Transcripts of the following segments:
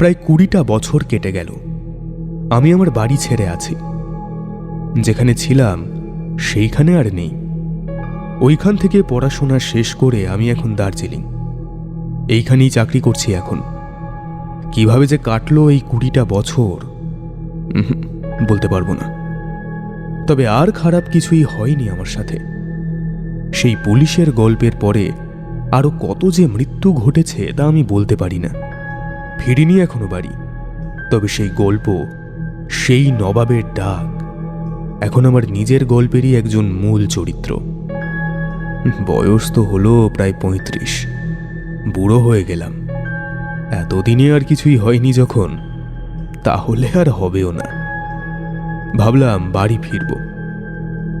প্রায় কুড়িটা বছর কেটে গেল। আমি আমার বাড়ি ছেড়ে আছি। যেখানে ছিলাম, সেইখানে আর নেই। ওইখান থেকে পড়াশোনা শেষ করে আমি এখন দার্জিলিং। এইখানেই চাকরি করছি এখন। কীভাবে যে কাটলো এই কুড়িটা বছর বলতে পারব না। তবে আর খারাপ কিছুই হয়নি আমার সাথে। সেই পুলিশের গল্পের পরে আরও কত যে মৃত্যু ঘটেছে তা আমি বলতে পারি না। ফিরিনি এখনও বাড়ি। তবে সেই গল্প, সেই নবাবের ডাক, এখন আমার নিজের গল্পেরই একজন মূল চরিত্র। বয়স তো হলো প্রায় পঁয়ত্রিশ, বুড়ো হয়ে গেলাম। এতদিনে আর কিছুই হয়নি যখন, তাহলে আর হবেও না। ভাবলাম বাড়ি ফিরব।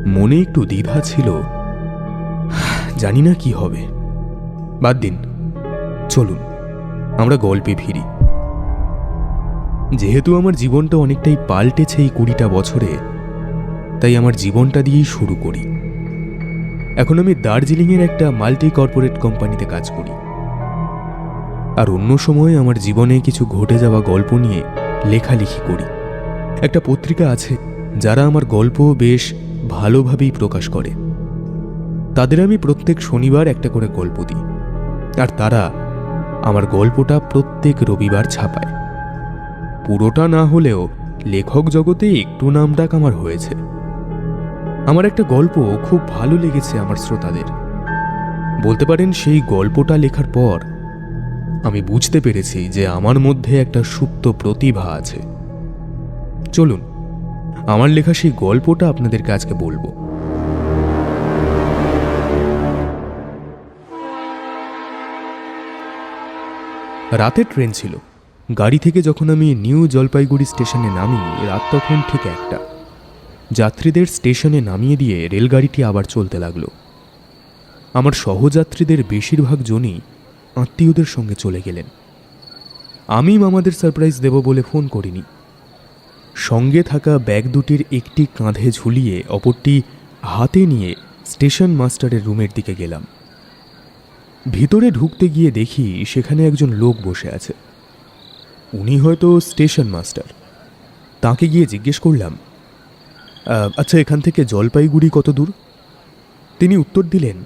মনে একটু দ্বিধা ছিল, জানি না কি হবে। বাদ দিন, চলুন। আমরা গল্পে ফিরি। যেহেতু আমার জীবনটা অনেকটাই পাল্টেছে এই কুড়িটা বছরে, তাই আমার জীবনটা দিয়েই শুরু করি। এখন আমি দার্জিলিংয়ের একটা মাল্টি কর্পোরেট কোম্পানিতে কাজ করি। আর অন্য সময় আমার জীবনে কিছু ঘটে যাওয়া গল্প নিয়ে লেখালেখি করি। একটা পত্রিকা আছে, যারা আমার গল্প বেশ ভালোভাবেই প্রকাশ করে। তাদের আমি প্রত্যেক শনিবার একটা করে গল্প দিই। আর তারা আমার গল্পটা প্রত্যেক রবিবার ছাপায়। পুরোটা না হলেও লেখক জগতে একটু নামডাক আমার হয়েছে। আমার একটা গল্প খুব ভালো লেগেছে আমার শ্রোতাদের। বলতে পারেন সেই গল্পটা লেখার পর আমি বুঝতে পেরেছি যে আমার মধ্যে একটা সুপ্ত প্রতিভা আছে। চলুন, আমার লেখা সেই গল্পটা আপনাদেরকে আজকে বলব। রাতের ট্রেন ছিল। গাড়ি থেকে যখন আমি নিউ জলপাইগুড়ি স্টেশনে নামি, রাত তখন ঠিক একটা। যাত্রীদের স্টেশনে নামিয়ে দিয়ে রেলগাড়িটি আবার চলতে লাগল। আমার সহযাত্রীদের বেশিরভাগ জনই আত্মীয়দের সঙ্গে চলে গেলেন। আমি মামাদের সারপ্রাইজ দেব বলে ফোন করিনি। সঙ্গে থাকা ব্যাগ দুটির একটি কাঁধে ঝুলিয়ে অপরটি হাতে নিয়ে স্টেশন মাস্টারের রুমের দিকে গেলাম। ভিতরে ঢুকতে গিয়ে দেখি সেখানে একজন লোক বসে আছে। উনি হয়তো স্টেশন মাস্টার। তাকে গিয়ে জিজ্ঞেস করলাম আচ্ছা এখান থেকে জলপাইগুড়ি কত দূর? তিনি উত্তর দিলেন,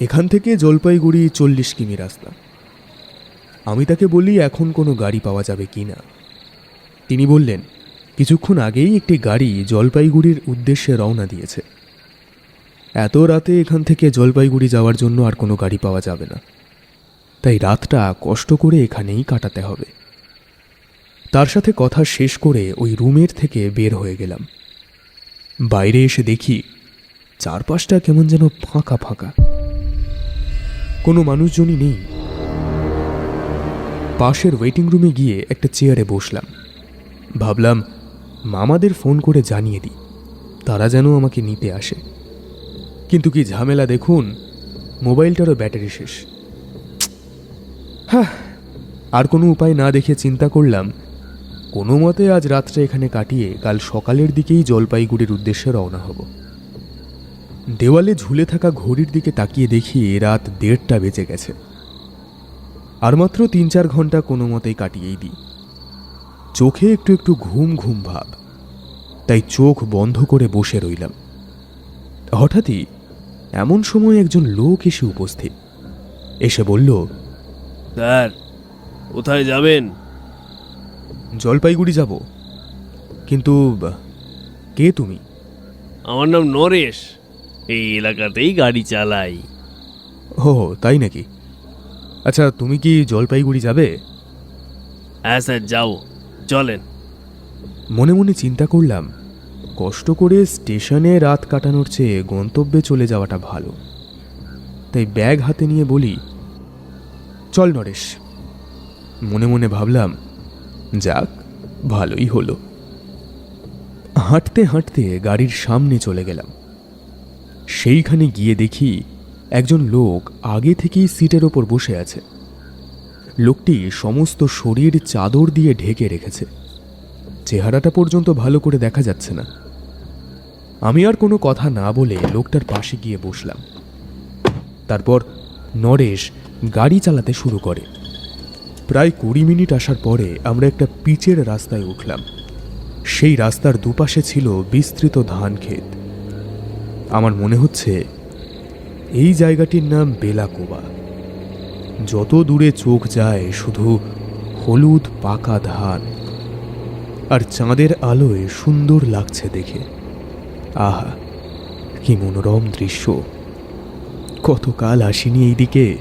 এখান থেকে জলপাইগুড়ি চল্লিশ কিমি রাস্তা। আমি তাকে বলি, এখন কোনো গাড়ি পাওয়া যাবে কি না? তিনি বললেন, কিছুক্ষণ আগেই একটি গাড়ি জলপাইগুড়ির উদ্দেশ্যে রওনা দিয়েছে। এত রাতে এখান থেকে জলপাইগুড়ি যাওয়ার জন্য আর কোনো গাড়ি পাওয়া যাবে না। তাই রাতটা কষ্ট করে এখানেই কাটাতে হবে। তার সাথে কথা শেষ করে ওই রুমের থেকে বের হয়ে গেলাম। বাইরে এসে দেখি চারপাশটা কেমন যেন ফাঁকা ফাঁকা। কোনো মানুষজনই নেই। পাশের ওয়েটিং রুমে গিয়ে একটা চেয়ারে বসলাম। ভাবলাম, মামাদের ফোন করে জানিয়ে দিই, তারা যেন আমাকে নিতে আসে। কিন্তু কি ঝামেলা দেখুন? মোবাইলটারও ব্যাটারি শেষ। হ্যাঁ আর কোনো উপায় না দেখে চিন্তা করলাম। কোনো মতে আজ রাতটা এখানে কাটিয়ে কাল সকালের দিকেই জলপাইগুড়ির উদ্দেশ্যে রওনা হব। দেওয়ালে ঝুলে থাকা ঘড়ির দিকে তাকিয়ে দেখি রাত দেড়টা বেজে গেছে। আর মাত্র তিন চার ঘণ্টা কোনো মতেই কাটিয়েই দিই। চোখে একটু একটু ঘুম ঘুম ভাব। তাই চোখ বন্ধ করে বসে রইলাম। হঠাৎই এমন সময় একজন লোক এসে উপস্থিত। এসে বলল স্যার কোথায় যাবেন? জলপাইগুড়ি যাব। কিন্তু কে তুমি? আমার নাম নরেশ। এই এলাকাতেই গাড়ি চালাই। ও তাই নাকি? আচ্ছা তুমি কি জলপাইগুড়ি যাবে? হ্যাঁ স্যার যাও চলেন। মনে মনে চিন্তা করলাম কষ্ট করে স্টেশনে রাত কাটানোর চেয়ে গন্তব্যে চলে যাওয়াটা ভালো। তাই ব্যাগ হাতে নিয়ে বলি, চল নরেশ। মনে মনে ভাবলাম, যাক, ভালোই হলো। হাঁটতে হাঁটতে গাড়ির সামনে চলে গেলাম। সেইখানে গিয়ে দেখি একজন লোক আগে থেকেই সিটের ওপর বসে আছে। লোকটি সমস্ত শরীর চাদর দিয়ে ঢেকে রেখেছে। চেহারাটা পর্যন্ত ভালো করে দেখা যাচ্ছে না। আমি আর কোনো কথা না বলে লোকটার পাশে গিয়ে বসলাম। তারপর নরেশ গাড়ি চালাতে শুরু করে। প্রায় কুড়ি মিনিট আসার পরে আমরা একটা পিচের রাস্তায় উঠলাম। সেই রাস্তার দুপাশে ছিল বিস্তৃত ধান ক্ষেত। আমার মনে হচ্ছে এই জায়গাটির নাম বেলাকোবা। যত দূরে চোখ যায় শুধু হলুদ পাকা ধান, আর চাঁদের আলোয় সুন্দর লাগছে দেখে। আহা, কি মনোরম দৃশ্য। কতকাল আসিনি এইদিকে।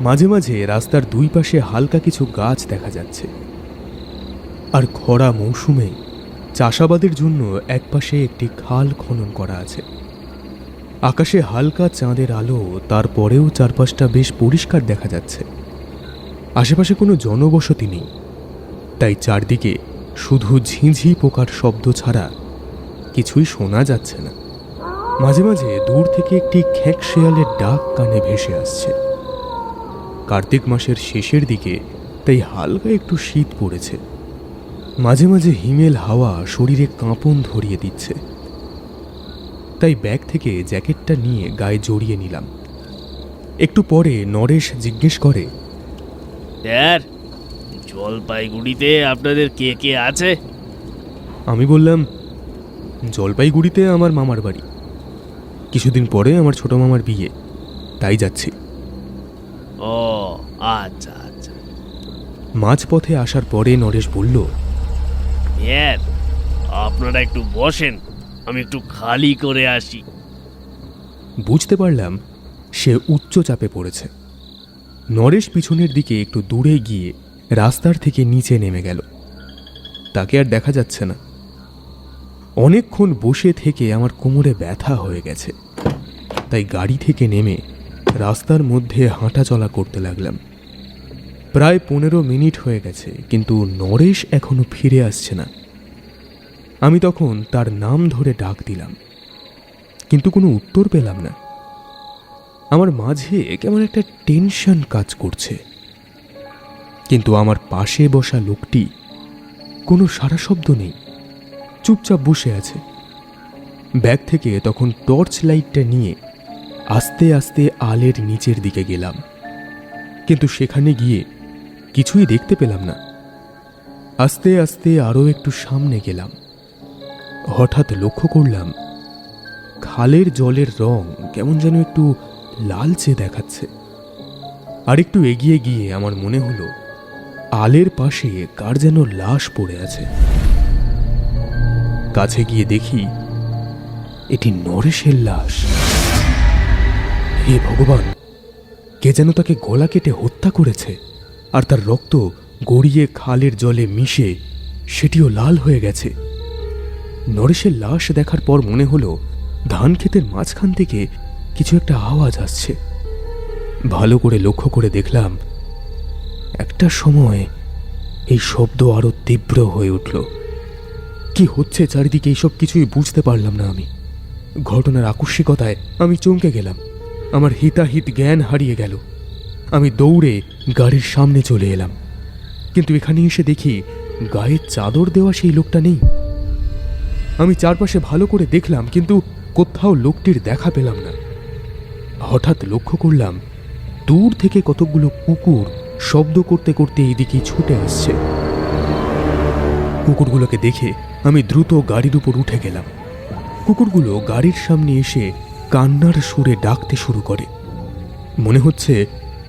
মাঝে মাঝে রাস্তার দুই পাশে হালকা কিছু গাছ দেখা যাচ্ছে। আর খরা মৌসুমে চাষাবাদের জন্য একপাশে একটি খাল খনন করা আছে। আকাশে হালকা চাঁদের আলো, তারপরেও চারপাশটা বেশ পরিষ্কার দেখা যাচ্ছে। আশেপাশে কোনো জনবসতি নেই। তাই চারদিকে শুধু ঝিঁঝি পোকার শব্দ ছাড়া কিছুই শোনা যাচ্ছে না। মাঝে মাঝে দূর থেকে একটি খ্যাঁক শেয়ালের ডাক কানে ভেসে আসছে। কার্তিক মাসের শেষের দিকে তাই হালকা একটু শীত পড়েছে। মাঝে মাঝে হিমেল হাওয়া শরীরে কাঁপন ধরিয়ে দিচ্ছে। তাই ব্যাগ থেকে জ্যাকেটটা নিয়ে গায়ে জড়িয়ে নিলাম। একটু পরে নরেশ জিজ্ঞেস করে স্যার জলপাইগুড়িতে আপনাদের কে কে আছে? আমি বললাম জলপাইগুড়িতে আমার মামার বাড়ি। কিছুদিন পরে আমার ছোট মামার বিয়ে। তাই যাচ্ছি। ও আচ্ছা আচ্ছা। মাঝপথে আসার পরে নরেশ বলল স্যার আপনারা একটু বসেন আমি একটু খালি করে আসি। বুঝতে পারলাম সে উচ্চ চাপে পড়েছে। নরেশ পিছনের দিকে একটু দূরে গিয়ে রাস্তার থেকে নিচে নেমে গেল। তাকে আর দেখা যাচ্ছে না। অনেকক্ষণ বসে থেকে আমার কোমরে ব্যথা হয়ে গেছে। তাই গাড়ি থেকে নেমে রাস্তার মধ্যে হাঁটা চলা করতে লাগলাম। প্রায় পনেরো মিনিট হয়ে গেছে, কিন্তু নরেশ এখনও ফিরে আসছে না। আমি তখন তার নাম ধরে ডাক দিলাম, কিন্তু কোনো উত্তর পেলাম না। আমার মাঝে কেমন একটা টেনশন কাজ করছে। কিন্তু আমার পাশে বসা লোকটি কোনো সারা শব্দ নেই। চুপচাপ বসে আছে। ব্যাগ থেকে তখন টর্চ লাইটটা নিয়ে আস্তে আস্তে আলের নিচের দিকে গেলাম। কিন্তু সেখানে গিয়ে কিছুই দেখতে পেলাম না। আস্তে আস্তে আরও একটু সামনে গেলাম। হঠাৎ লক্ষ্য করলাম, খালের জলের রং কেমন যেন একটু লালচে দেখাচ্ছে। আর একটু এগিয়ে গিয়ে আমার মনে হলো, আলের পাশে কার যেন লাশ পড়ে আছে। কাছে গিয়ে দেখি এটি নরেশের লাশ। হে ভগবান, কে যেন তাকে গলা কেটে হত্যা করেছে আর তার রক্ত গড়িয়ে খালের জলে মিশে সেটিও লাল হয়ে গেছে। নরেশের লাশ দেখার পর মনে হলো ধান ক্ষেতের মাঝখান থেকে কিছু একটা আওয়াজ আসছে। ভালো করে লক্ষ্য করে দেখলাম, একটা সময় এই শব্দ আরও তীব্র হয়ে উঠল। কি হচ্ছে চারিদিকে এইসব কিছুই বুঝতে পারলাম না আমি। ঘটনার আকস্মিকতায় আমি চমকে গেলাম। আমার হিতাহিত জ্ঞান হারিয়ে গেল। আমি দৌড়ে গাড়ির সামনে চলে এলাম। কিন্তু এখানে এসে দেখি গায়ে চাদর দেওয়া সেই লোকটা নেই। আমি চারপাশে ভালো করে দেখলাম, কিন্তু কোথাও লোকটির দেখা পেলাম না। হঠাৎ লক্ষ্য করলাম, দূর থেকে কতকগুলো কুকুর শব্দ করতে করতে এইদিকে ছুটে আসছে। কুকুরগুলোকে দেখে আমি দ্রুত গাড়ির উপর উঠে গেলাম। কুকুরগুলো গাড়ির সামনে এসে কান্নার সুরে ডাকতে শুরু করে। মনে হচ্ছে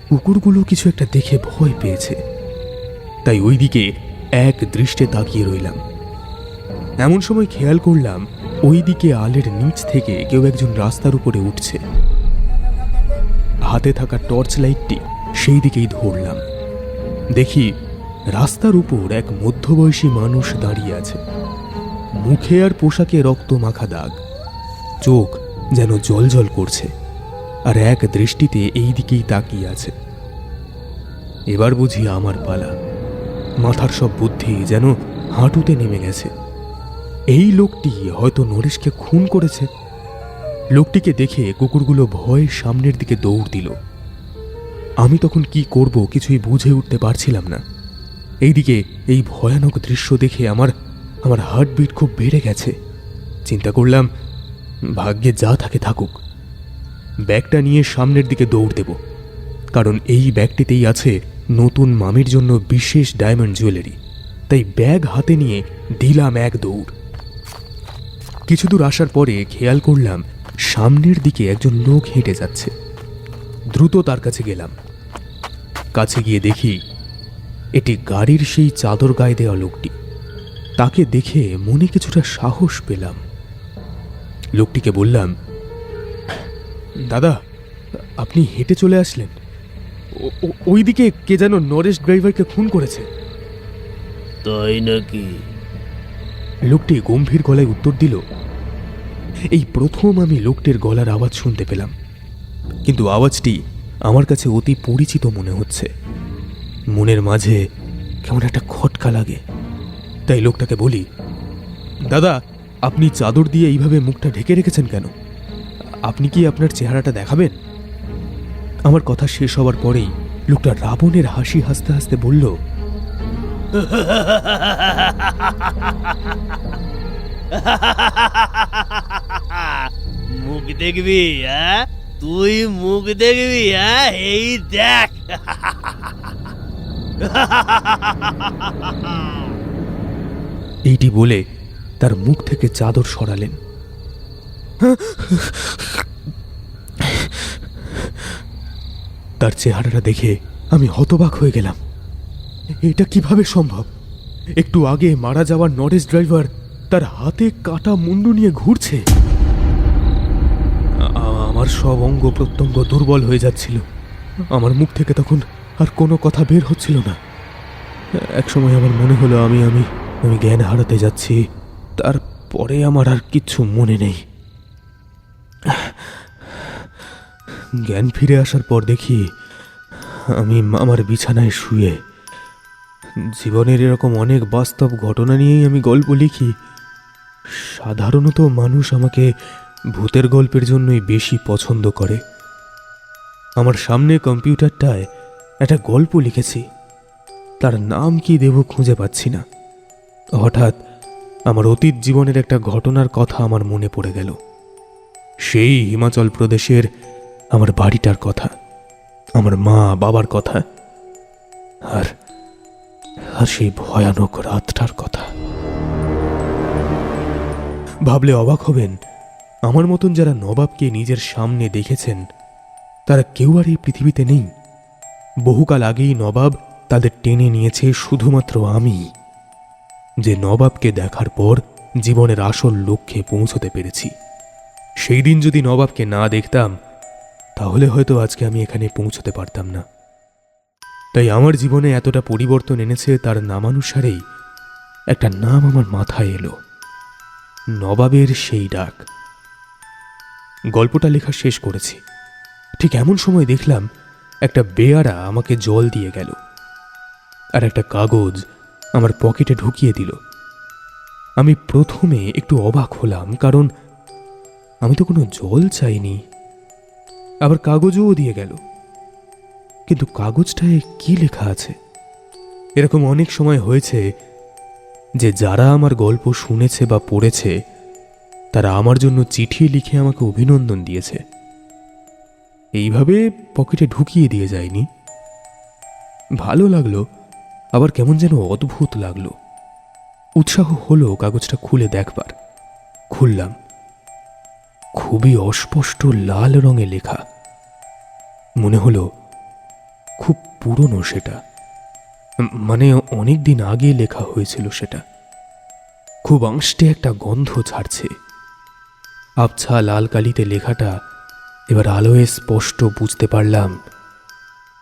কুকুরগুলো কিছু একটা দেখে ভয় পেয়েছে। তাই ওইদিকে এক দৃষ্টে তাকিয়ে রইলাম। এমন সময় খেয়াল করলাম ওইদিকে আলের নিচ থেকে কেউ একজন রাস্তার উপরে উঠছে। হাতে থাকা টর্চ লাইটটি সেই দিকেই ধরলাম। দেখি রাস্তার উপর এক মধ্যবয়সী মানুষ দাঁড়িয়ে আছে। মুখে আর পোশাকে রক্ত মাখা দাগ। চোখ যেন জল করছে, আর এক দৃষ্টিতে এই দিকেই তাকিয়ে আছে। এবার বুঝি আমার পালা। মাথার সব বুদ্ধি যেন হাঁটুতে নেমে গেছে। এই লোকটি হয়তো নরেশকে খুন করেছে। লোকটিকে দেখে কুকুরগুলো ভয়ে সামনের দিকে দৌড় দিল। আমি তখন কি করব কিছুই বুঝে উঠতে পারছিলাম না। এইদিকে এই ভয়ানক দৃশ্য দেখে আমার আমার হার্টবিট খুব বেড়ে গেছে। চিন্তা করলাম, ভাগ্যে যা থাকে থাকুক। ব্যাগটা নিয়ে সামনের দিকে দৌড় দেব। কারণ এই ব্যাগটিতেই আছে নতুন মামির জন্য বিশেষ ডায়মন্ড জুয়েলারি তাই ব্যাগ হাতে নিয়ে দিলাম এক দৌড়। কিছু দূর আসার পরে খেয়াল করলাম, সামনের দিকে একজন লোক হেঁটে যাচ্ছে। দ্রুত তার কাছে গেলাম। কাছে গিয়ে দেখি, এটি গাড়ির সেই চাদর গায়ে দেওয়া লোকটি। তাকে দেখে মনে কিছুটা সাহস পেলাম। লোকটিকে বললাম দাদা আপনি হেঁটে চলে আসলেন। ওইদিকে কে যেন নরেশ ড্রাইভারকে খুন করেছে। তাই নাকি? লোকটি গম্ভীর গলায় উত্তর দিল এই প্রথম আমি লোকটির গলার আওয়াজ শুনতে পেলাম। কিন্তু আওয়াজটি আমার কাছে অতি পরিচিত মনে হচ্ছে। মনের মাঝে কেমন একটা খটকা লাগে। তাই লোকটাকে বলি, দাদা, আপনি চাদর দিয়ে এইভাবে মুখটা ঢেকে রেখেছেন কেন? আপনি কি আপনার চেহারাটা দেখাবেন? আমার কথা শেষ হওয়ার পরেই লোকটা রাবণের হাসি হাসতে হাসতে বলল, মুখ দেখবি হ্যাঁ? তুই মুখ দেখবি হ্যাঁ? এই দেখ! এইটি বলে তার মুখ থেকে চাদর সরালেন। তার চেহারাটা দেখে আমি হতবাক হয়ে গেলাম। এটা কীভাবে সম্ভব? একটু আগে মারা যাওয়ার নরেশ ড্রাইভার তার হাতে কাটা মুন্ডু নিয়ে ঘুরছে। আমার সব অঙ্গ প্রত্যঙ্গ দুর্বল হয়ে যাচ্ছিল। আমার মুখ থেকে তখন আর কোনো কথা বের হচ্ছিল না। এক সময় আমার মনে হলো আমি আমি আমি জ্ঞান হারাতে যাচ্ছি। তারপরে আমার আর কিচ্ছু মনে নেই। জ্ঞান ফিরে আসার পর দেখি আমি আমার বিছানায় শুয়ে। জীবনের এরকম অনেক বাস্তব ঘটনা নিয়েই আমি গল্প লিখি। সাধারণত মানুষ আমাকে ভূতের গল্পের জন্যই বেশি পছন্দ করে। আমার সামনে কম্পিউটারটায় একটা গল্প লিখেছি। তার নাম কি দেব খুঁজে পাচ্ছি না। হঠাৎ আমার অতীত জীবনের একটা ঘটনার কথা আমার মনে পড়ে গেল। সেই হিমাচল প্রদেশের আমার বাড়িটার কথা, আমার মা বাবার কথা, আর আর সেই ভয়ানক রাতটার কথা। ভাবলে অবাক হবেন, আমার মতন যারা নবাবকে নিজের সামনে দেখেছেন, তারা কেউ আর এই পৃথিবীতে নেই। বহুকাল আগেই নবাব তাদের টেনে নিয়েছে শুধুমাত্র আমি। যে নবাবকে দেখার পর জীবনের আসল লক্ষ্যে পৌঁছতে পেরেছি। সেই দিন যদি নবাবকে না দেখতাম, তাহলে হয়তো আজকে আমি এখানে পৌঁছতে পারতাম না। তাই আমার জীবনে এতটা পরিবর্তন এনেছে তার নামানুসারেই একটা নাম আমার মাথায় এলো। নবাবের সেই ডাক। গল্পটা লেখা শেষ করেছি। ঠিক এমন সময় দেখলাম একটা বেয়ারা আমাকে জল দিয়ে গেল। আর একটা কাগজ আমার পকেটে ঢুকিয়ে দিল। আমি প্রথমে একটু অবাক হলাম, কারণ আমি তো কোনো জল চাইনি। আবার কাগজও দিয়ে গেল। কিন্তু কাগজটায় কি লেখা আছে? এরকম অনেক সময় হয়েছে যে যারা আমার গল্প শুনেছে বা পড়েছে, তারা আমার জন্য চিঠি লিখে আমাকে অভিনন্দন দিয়েছে। এইভাবে পকেটে ঢুকিয়ে দিয়ে যায়নি। ভালো লাগল আবার কেমন যেন অদ্ভুত লাগল। উৎসাহ হলো কাগজটা খুলে দেখবার। খুললাম। খুবই অস্পষ্ট লাল রঙে লেখা। মনে হলো, খুব পুরনো সেটা। মানে অনেক দিন আগে লেখা হয়েছিল সেটা। খুব আঁশটে একটা গন্ধ ছাড়ছে। আবছা লাল কালিতে লেখাটা এবার আলোয় স্পষ্ট বুঝতে পারলাম,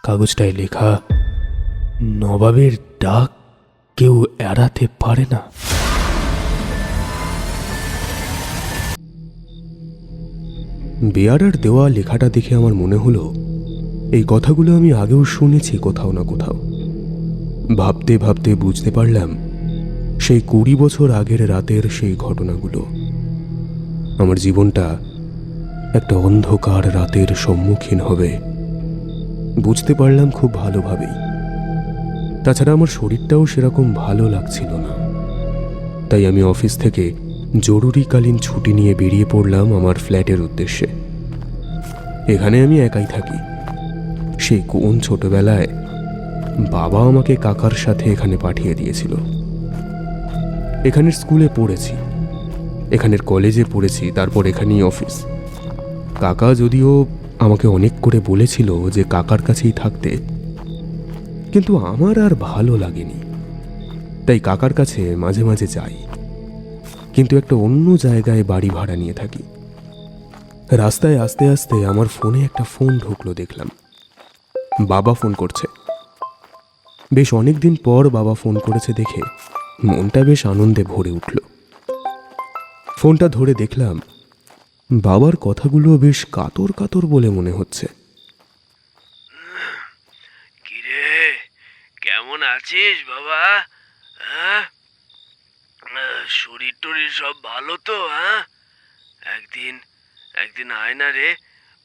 কাগজটায় লেখা নবাবের ডাক কেউ এড়াতে পারে না। বেয়ারার দেওয়া লেখাটা দেখে আমার মনে হলো, এই কথাগুলো আমি আগেও শুনেছি কোথাও না কোথাও। ভাবতে ভাবতে বুঝতে পারলাম, সেই কুড়ি বছর আগের রাতের সেই ঘটনাগুলো। আমার জীবনটা একটা অন্ধকার রাতের সম্মুখীন হবে। বুঝতে পারলাম খুব ভালোভাবেই। তাছাড়া আমার শরীরটাও সেরকম ভালো লাগছিল না। তাই আমি অফিস থেকে জরুরিকালীন ছুটি নিয়ে বেরিয়ে পড়লাম আমার ফ্ল্যাটের উদ্দেশ্যে। এখানে আমি একাই থাকি। সেই কোন ছোটবেলায় বাবা আমাকে কাকার সাথে এখানে পাঠিয়ে দিয়েছিল। এখানের স্কুলে পড়েছি। এখানের কলেজে পড়েছি, তারপর এখানেই অফিস। কাকা যদিও আমাকে অনেক করে বলেছিল যে কাকার কাছেই থাকতে কিন্তু আমার আর ভালো লাগেনি। তাই কাকার কাছে মাঝে মাঝে যাই। কিন্তু একটা অন্য জায়গায় বাড়ি ভাড়া নিয়ে থাকি। রাস্তায় আস্তে আস্তে আমার ফোনে একটা ফোন ঢুকলো দেখলাম। বাবা ফোন করছে। বেশ অনেকদিন পর বাবা ফোন করেছে দেখে মনটা বেশ আনন্দে ভরে উঠল। ফোনটা ধরে দেখলাম, বাবার কথাগুলো বেশ কাতর কাতর বলে মনে হচ্ছে কিরে কেমন আছিস, বাবা? হ্যাঁ? শরীর টরীর সব ভালো তো হ্যাঁ? একদিন একদিন আয় না রে,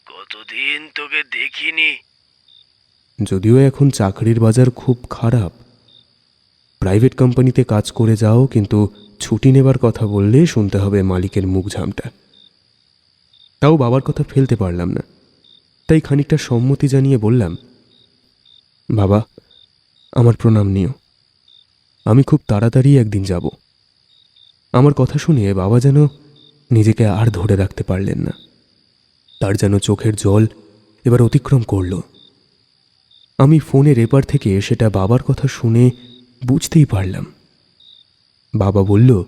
কতদিন তোকে দেখিনি। যদিও এখন চাকরির বাজার খুব খারাপ। প্রাইভেট কোম্পানিতে কাজ করে যাও, কিন্তু ছুটি নেবার কথা বললে শুনতে হবে মালিকের মুখ ঝামটা তাও বাবার কথা ফেলতে পারলাম না। তাই খানিকটা সম্মতি জানিয়ে বললাম, বাবা আমার প্রণাম নিও। আমি খুব তাড়াতাড়ি একদিন যাব। আমার কথা শুনে বাবা যেন নিজেকে আর ধরে রাখতে পারলেন না। তার যেন চোখের জল এবার অতিক্রম করল। আমি ফোনের এপার থেকে সেটা বাবার কথা শুনে বুঝতেই পারলাম। বাবা বলল,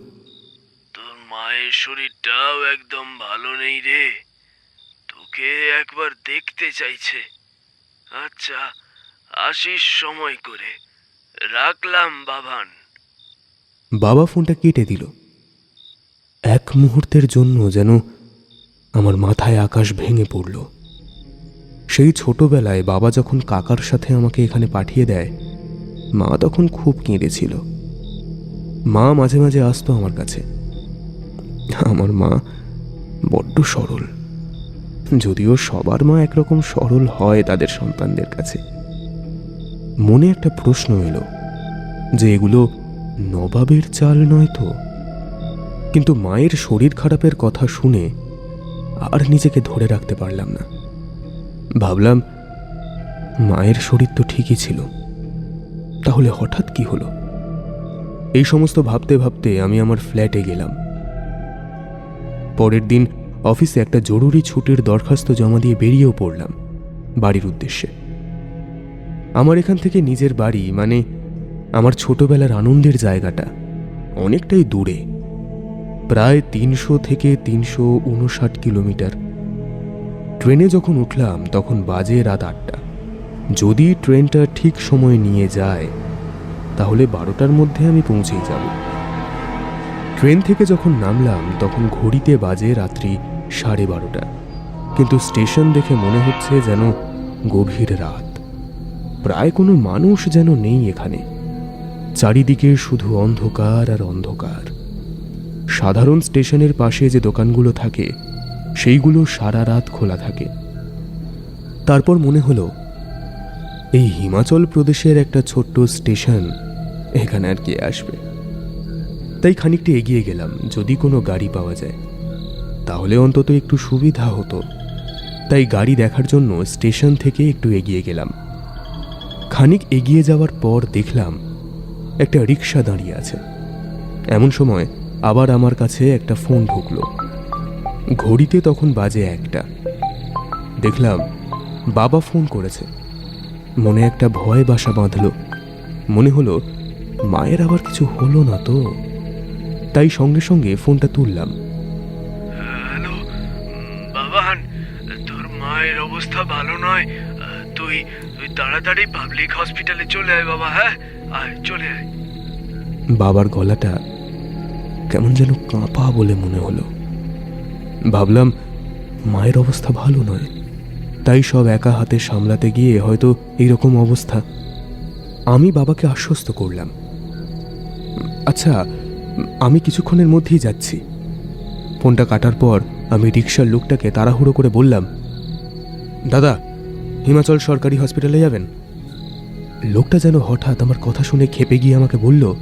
তোর মায়ের শরীরটাও একদম ভালো নেই রে। তোকে একবার দেখতে চাইছে। আচ্ছা আসিস সময় করে। রাখলাম, বাবান। বাবা ফোনটা কেটে দিল। এক মুহূর্তের জন্য যেন আমার মাথায় আকাশ ভেঙে পড়ল। সেই ছোটবেলায় বাবা যখন কাকার সাথে আমাকে এখানে পাঠিয়ে দেয়, মা তখন খুব কেঁদেছিল। মা মাঝে মাঝে আসতো আমার কাছে। আমার মা বড্ড সরল। যদিও সবার মা একরকম সরল হয় তাদের সন্তানদের কাছে। মনে একটা প্রশ্ন এলো যে এগুলো নবাবের চাল নয় তো? কিন্তু মায়ের শরীর খারাপের কথা শুনে আর নিজেকে ধরে রাখতে পারলাম না। ভাবলাম, মায়ের শরীর তো ঠিকই ছিল। তাহলে হঠাৎ কি হলো? এই সমস্ত ভাবতে ভাবতে আমি আমার ফ্ল্যাটে গেলাম। পরের দিন অফিসে একটা জরুরি ছুটির দরখাস্ত জমা দিয়ে বেরিয়েও পড়লাম বাড়ির উদ্দেশ্যে। আমার এখান থেকে নিজের বাড়ি মানে আমার ছোটবেলার আনন্দের জায়গাটা, অনেকটাই দূরে। প্রায় তিনশো থেকে তিনশো উনষাট কিলোমিটার। ট্রেনে যখন উঠলাম, তখন বাজে রাত আটটা। যদি ট্রেনটা ঠিক সময় নিয়ে যায়, তাহলে বারোটার মধ্যে আমি পৌঁছেই যাব। ট্রেন থেকে যখন নামলাম, তখন ঘড়িতে বাজে রাত্রি সাড়ে বারোটা। কিন্তু স্টেশন দেখে মনে হচ্ছে যেন গভীর রাত। প্রায় কোনো মানুষ যেন নেই এখানে। চারিদিকে শুধু অন্ধকার আর অন্ধকার। সাধারণ স্টেশনের পাশে যে দোকানগুলো থাকে, সেইগুলো সারা রাত খোলা থাকে। তারপর মনে হলো, এই হিমাচল প্রদেশের একটা ছোট্ট স্টেশন এখানে আর কে আসবে। তাই খানিকটা এগিয়ে গেলাম, যদি কোনো গাড়ি পাওয়া যায়। তাহলে অন্তত একটু সুবিধা হতো। তাই গাড়ি দেখার জন্য স্টেশন থেকে একটু এগিয়ে গেলাম। খানিক এগিয়ে যাওয়ার পর দেখলাম একটা রিক্সা দাঁড়িয়ে আছে। এমন সময় আবার আমার কাছে একটা ফোন ঢুকলো। ঘড়িতে তখন বাজে একটা। দেখলাম বাবা ফোন করেছে। মনে একটা ভয় বাসা বাঁধলো। মনে হলো, মায়ের আবার কিছু হলো না তো। তাই সঙ্গে সঙ্গে ফোনটা তুললাম। হ্যালো তোর মায়ের অবস্থা ভালো নয়। তুই তাড়াতাড়ি পাবলিক হসপিটালে চলে আয় বাবা হ্যাঁ? আয়, চলে আয়। বাবার গলাটা কেমন যেন কাঁপা বলে মনে হলো। ভাবলাম, মায়ের অবস্থা ভালো নয়। তাই সব একা হাতে সামলাতে গিয়ে হয়তো এইরকম অবস্থা। আমি বাবাকে আশ্বস্ত করলাম। আচ্ছা আমি কিছুক্ষণের মধ্যেই যাচ্ছি। ফোনটা কাটার পর আমি রিক্সার লোকটাকে তাড়াহুড়ো করে বললাম, দাদা হিমাচল সরকারি হসপিটালে যাবেন? লোকটা যেন হঠাৎ আমার কথা শুনে খেপে গিয়ে আমাকে বলল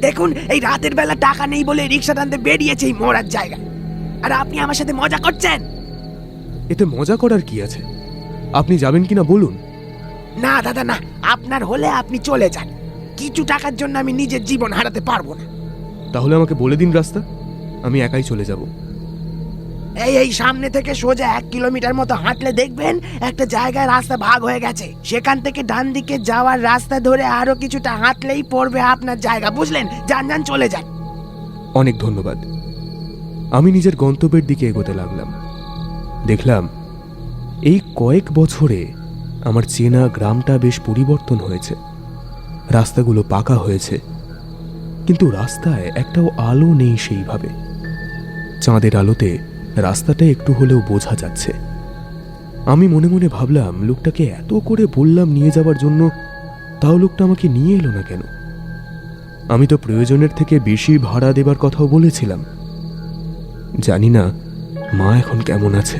দেখুন এই রাতের বেলা টাকা নেই বলে রিক্সা টানতে বেরিয়েছে এই মরার জায়গা আর আপনি আমার সাথে মজা করছেন? এতে মজা করার কি আছে? আপনি যাবেন কিনা বলুন। না দাদা না আপনার হলে আপনি চলে যান। কিছু টাকার জন্য আমি নিজের জীবন হারাতে পারব না। তাহলে আমাকে বলে দিন রাস্তা আমি একাই চলে যাব। এই এই সামনে থেকে সোজা এক কিলোমিটার মতো হাঁটলে দেখবেন একটা জায়গায় রাস্তা ভাগ হয়ে গেছে। সেখান থেকে ডান দিকে যাওয়ার রাস্তা ধরে আরও কিছুটা হাঁটলেই পড়বে আপনার জায়গা। বুঝলেন? যান যান, চলে যান। অনেক ধন্যবাদ। আমি নিজের গন্তব্যের দিকে এগোতে লাগলাম। দেখলাম, এই কয়েক বছরে আমার চেনা গ্রামটা বেশ পরিবর্তন হয়েছে। রাস্তাগুলো পাকা হয়েছে, কিন্তু রাস্তায় একটাও আলো নেই সেইভাবে। চাঁদের আলোতে রাস্তাটা একটু হলেও বোঝা যাচ্ছে। আমি মনে মনে ভাবলাম, লোকটাকে এত করে বললাম নিয়ে যাওয়ার জন্য, তাও লোকটা আমাকে নিয়ে এলো না কেন? আমি তো প্রয়োজনের থেকে বেশি ভাড়া দেবার কথাও বলেছিলাম। জানি না, মা এখন কেমন আছে।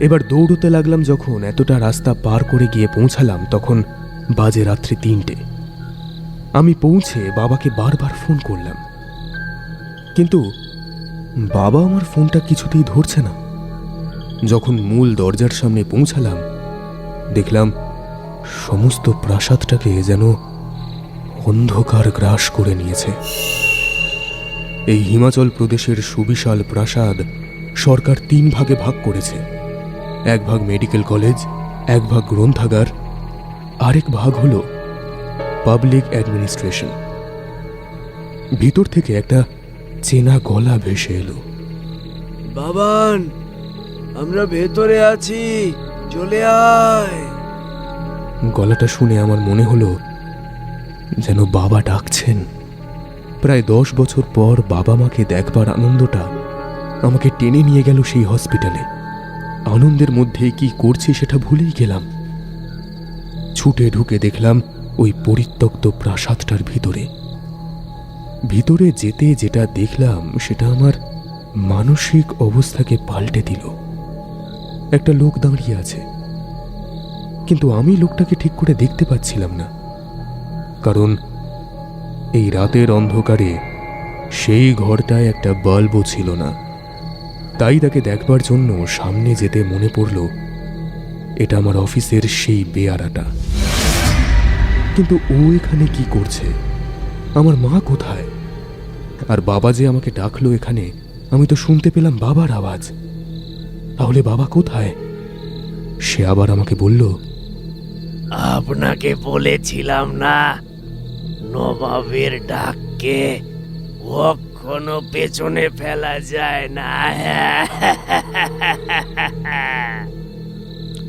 এবার দৌড়তে লাগলাম যখন এতটা রাস্তা পার করে গিয়ে পৌঁছালাম, তখন বাজে রাত্রি তিনটে। আমি পৌঁছে বাবাকে বারবার ফোন করলাম। কিন্তু বাবা আমার ফোনটা কিছুতেই ধরছে না। যখন মূল দরজার সামনে পৌঁছালাম, দেখলাম সমস্ত প্রাসাদটাকে যেন অন্ধকার গ্রাস করে নিয়েছে। এই হিমাচল প্রদেশের সুবিশাল প্রাসাদ সরকার তিন ভাগে ভাগ করেছে। এক ভাগ মেডিকেল কলেজ, এক ভাগ গ্রন্থাগার, আরেক ভাগ হল পাবলিক অ্যাডমিনিস্ট্রেশন। ভিতর থেকে একটা চেনা গলা ভেসে এলো। বাবান আমরা ভেতরে আছি চলে আয়। গলাটা শুনে আমার মনে হলো যেন বাবা ডাকছেন। প্রায় দশ বছর পর বাবা মাকে দেখবার আনন্দটা আমাকে টেনে নিয়ে গেল সেই হসপিটালে। আনন্দের মধ্যে কি করছি সেটা ভুলেই গেলাম। ছুটে ঢুকে দেখলাম ওই পরিত্যক্ত প্রাসাদটার ভিতরে। ভিতরে যেতে যেটা দেখলাম, সেটা আমার মানসিক অবস্থাকে পাল্টে দিল। একটা লোক দাঁড়িয়ে আছে। কিন্তু আমি লোকটাকে ঠিক করে দেখতে পাচ্ছিলাম না। কারণ এই রাতের অন্ধকারে সেই ঘরটায় একটা বাল্বও ছিল না। তাই তাকে দেখবার জন্য সামনে যেতে মনে পড়ল, এটা আমার অফিসের সেই বেয়ারাটা। কিন্তু ও এখানে কি করছে? আমার মা কোথায়? আর বাবা যে আমাকে ডাকলো এখানে আমি তো শুনতে পেলাম বাবার আওয়াজ। তাহলে বাবা কোথায়? সে আবার আমাকে বলল আপনাকে বলেছিলাম না নবাবের ডাককে কখনো পেছনে ফেলা যায় না।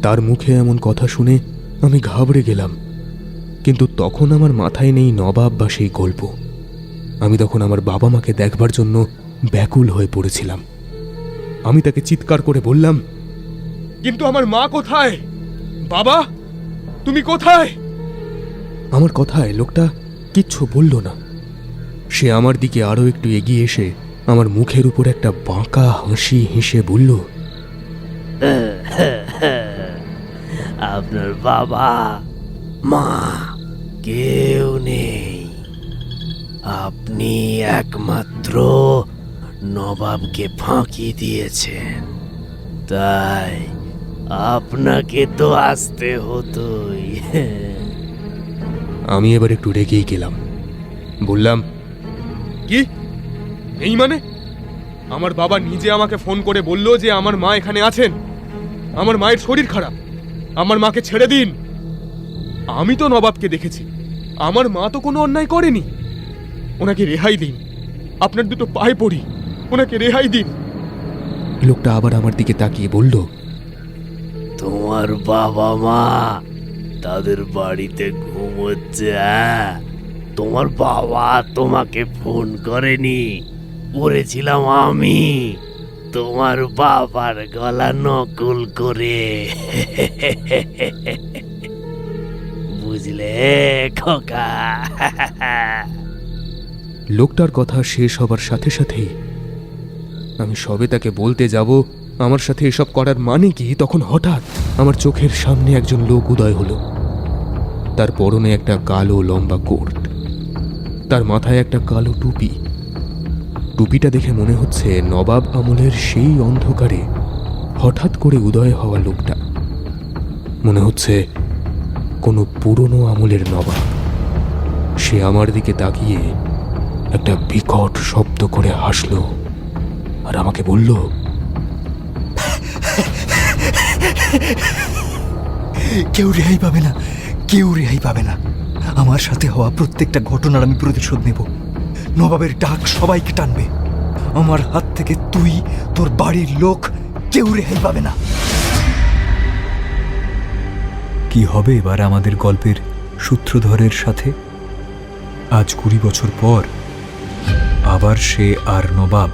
তার মুখে এমন কথা শুনে আমি ঘাবড়ে গেলাম। কিন্তু তখন আমার মাথায় নেই নবাব বা সেই গল্প। আমি তখন আমার বাবা মাকে দেখবার জন্য ব্যাকুল হয়ে পড়েছিলাম। আমি তাকে চিৎকার করে বললাম, কিন্তু আমার মা কোথায়? বাবা, তুমি কোথায়? আমার কথায় লোকটা কিচ্ছু বলল না। সে আমার দিকে আরও একটু এগিয়ে এসে আমার মুখের উপর একটা বাঁকা হাসি হেসে বলল আপনার বাবা মা কেউ নেই। আপনি একমাত্র নবাবকে ফাঁকি দিয়েছেন। তাই আপনাকে তো আসতে হতোই। আমি এবার একটু রেগেই গেলাম। বললাম, কি? এই মানে? আমার বাবা নিজে আমাকে ফোন করে বলল যে আমার মা এখানে আছেন। আমার মায়ের শরীর খারাপ। আমার মাকে ছেড়ে দিন। আমি তো নবাবকে দেখেছি। আমার মা তো কোনো অন্যায় করেনি। ওনাকে রেহাই দিন। আপনার দুটো পায়ে পড়ি। ওনাকে রেহাই দিন। লোকটা আবার আমার দিকে তাকিয়ে বলল তোমার বাবা মা তাদের বাড়িতে ঘুমোচ্ছে হ্যাঁ? তোমার বাবা তোমাকে ফোন করেনি। করেছিলাম আমি তোমার বাবার গলা নকল করে। বুঝলে? খোকা। লোকটার কথা শেষ হবার সাথে সাথেই আমি সবে তাকে বলতে যাব, আমার সাথে এসব করার মানে কি? তখন হঠাৎ আমার চোখের সামনে একজন লোক উদয় হলো। তার পরনে একটা কালো লম্বা কোট। তার মাথায় একটা কালো টুপি। টুপিটা দেখে মনে হচ্ছে নবাব আমলের সেই অন্ধকারে হঠাৎ করে উদয় হওয়া লোকটা। মনে হচ্ছে কোনো পুরনো আমলের নবাব। সে আমার দিকে তাকিয়ে একটা বিকট শব্দ করে হাসলো আর আমাকে বলল, কেউ রেহাই পাবে না, কেউ রেহাই পাবে না। আমার সাথে হওয়া প্রত্যেকটা ঘটনার আমি প্রতিশোধ নেব। নবাবের ডাক সবাইকে টানবে। আমার হাত থেকে তুই, তোর বাড়ির লোক কেউ রেহাই পাবে না। কি হবে এবার আমাদের গল্পের সূত্রধরের সাথে? আজ কুড়ি বছর পর আবার সে আর নবাব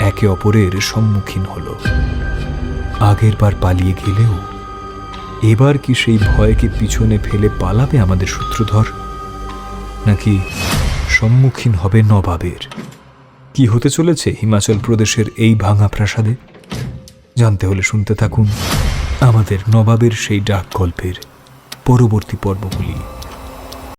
একে অপরের সম্মুখীন হলো। আগের বার পালিয়ে গেলেও এবার কি সেই ভয়কে পিছনে ফেলে পালাবে আমাদের সূত্রধর? নাকি সম্মুখীন হবে নবাবের? কি হতে চলেছে হিমাচল প্রদেশের এই ভাঙা প্রাসাদে? জানতে হলে শুনতে থাকুন। আমাদের নবাবের সেই ডাক গল্পের পরবর্তী পর্বগুলি।